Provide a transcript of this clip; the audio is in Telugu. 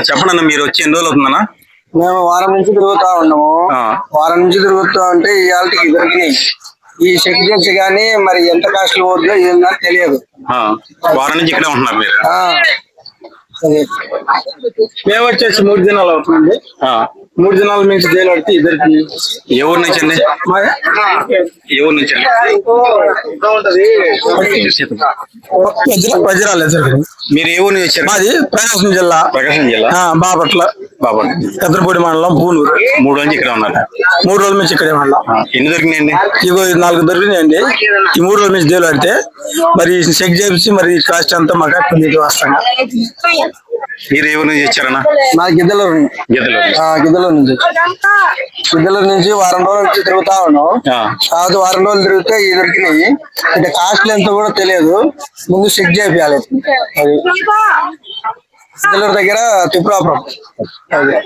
చెప్పండి మీరు వచ్చి ఎన్ని రోజులు అవుతుందన్నా? మేము వారం నుంచి తిరుగుతా ఉన్నాము. వారం నుంచి తిరుగుతా ఉంటే ఇవాళకి దొరికినాయి. ఈ చెక్ చేసి కానీ మరి ఎంత కాస్ట్లు పోతుందో ఏందో తెలియదు. వారం నుంచి ఇక్కడే ఉంటున్నారు మీరు. మేము వచ్చేసి మూడు దినాలు అవుతుంది. ఆ, మూడు దినాల నుంచి జైలు పడితే ఇద్దరికి ఏ ఊరు నుంచి అండి? ఏ ఊరు నుంచి అండి? వజ్ర- వజ్రాలు ఇద్దరికి. మీరు ఏ ఊరు నుంచి మాది ప్రకాశం జిల్లా. ప్రకాశం జిల్లా. బాపట్ల. బాబా పెద్దపూడి మండలం పూనూరు. మూడు నుంచి ఇక్కడ ఉన్నారు. మూడు రోజుల నుంచి ఇక్కడే మండలం ఎన్ని దొరికినాయండి? ఇగో నాలుగు దొరికినాయండి. ఈ మూడు రోజుల నుంచి జైలు పడితే మరి చెక్ చేసి మరి కాస్ట్ అంతా మాకు వస్తాం. మీరు ఏ ఊరు నుంచి వచ్చారన్నా? నా గిద్దలు గీతలు గిద్దల నుంచి. గిద్దల నుంచి. వారం రోజుల నుంచి తిరుగుతా ఉన్నాం. ఆ, కాదు వారం రోజులు తిరిగితే ఈ దొరికినాయి. అంటే కాస్ట్ ఎంత కూడా తెలియదు. ముందు చెక్ చేయాలి. అది. గిద్దలూరు దగ్గర త్రిపురాపురం అది.